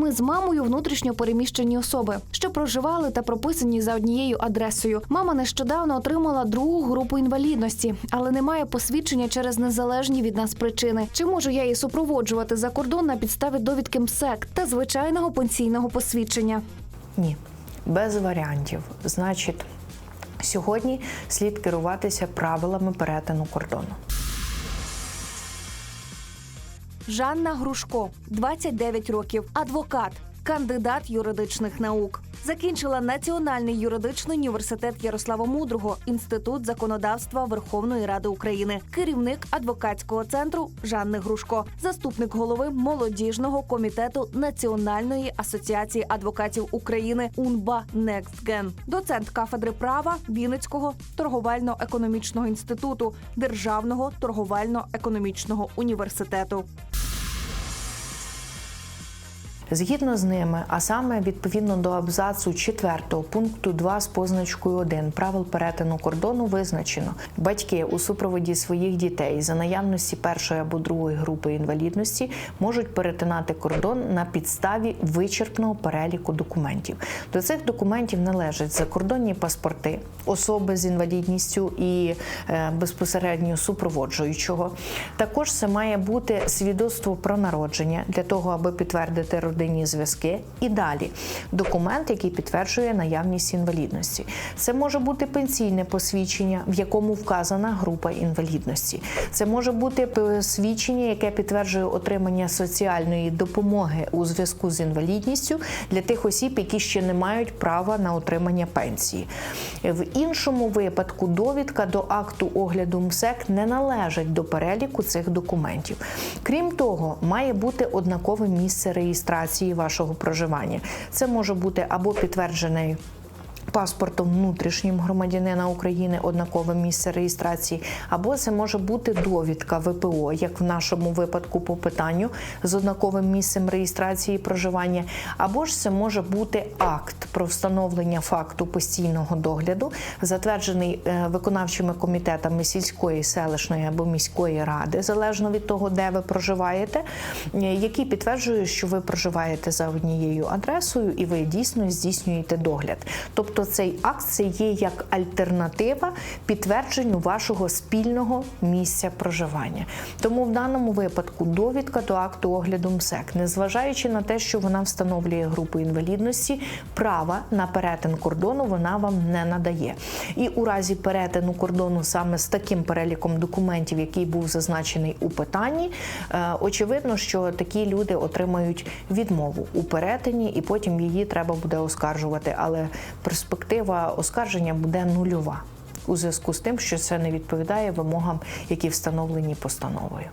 Ми з мамою внутрішньо переміщені особи, що проживали та прописані за однією адресою. Мама нещодавно отримала другу групу інвалідності, але не має посвідчення через незалежні від нас причини. Чи можу я її супроводжувати за кордон на підставі довідки МСЕК та звичайного пенсійного посвідчення? Ні, без варіантів. Значить, сьогодні слід керуватися правилами перетину кордону. Жанна Грушко, 29 років, адвокат, кандидат юридичних наук. Закінчила Національний юридичний університет Ярослава Мудрого, інститут законодавства Верховної Ради України, керівник адвокатського центру Жанни Грушко, заступник голови молодіжного комітету Національної асоціації адвокатів України УНБА «Некстген», доцент кафедри права Вінницького торговельно-економічного інституту Державного торговельно-економічного університету. Згідно з ними, а саме відповідно до абзацу 4 пункту 2 з позначкою 1 правил перетину кордону визначено, батьки у супроводі своїх дітей за наявності першої або другої групи інвалідності можуть перетинати кордон на підставі вичерпного переліку документів. До цих документів належать закордонні паспорти, особи з інвалідністю і е, безпосередньо супроводжуючого. Також це має бути свідоцтво про народження для того, аби підтвердити родинні зв'язки. І далі документ, який підтверджує наявність інвалідності. Це може бути пенсійне посвідчення, в якому вказана група інвалідності. Це може бути посвідчення, яке підтверджує отримання соціальної допомоги у зв'язку з інвалідністю для тих осіб, які ще не мають права на отримання пенсії. В іншому випадку довідка до акту огляду МСЕК не належить до переліку цих документів. Крім того, має бути однакове місце реєстрації вашого проживання. Це може бути або підтверджений. Паспортом внутрішнім громадянина України однакове місце реєстрації, або це може бути довідка ВПО, як в нашому випадку по питанню з однаковим місцем реєстрації проживання, або ж це може бути акт про встановлення факту постійного догляду, затверджений е, виконавчими комітетами сільської, селищної або міської ради, залежно від того, де ви проживаєте, е, який підтверджує, що ви проживаєте за однією адресою і ви дійсно здійснюєте догляд. Тобто цей акт це є як альтернатива підтвердженню вашого спільного місця проживання. Тому в даному випадку довідка до акту огляду МСЕК, незважаючи на те, що вона встановлює групу інвалідності, права на перетин кордону вона вам не надає. І у разі перетину кордону саме з таким переліком документів, який був зазначений у питанні, е, очевидно, що такі люди отримають відмову у перетині, і потім її треба буде оскаржувати. Але перспектива оскарження буде нульова у зв'язку з тим, що це не відповідає вимогам, які встановлені постановою.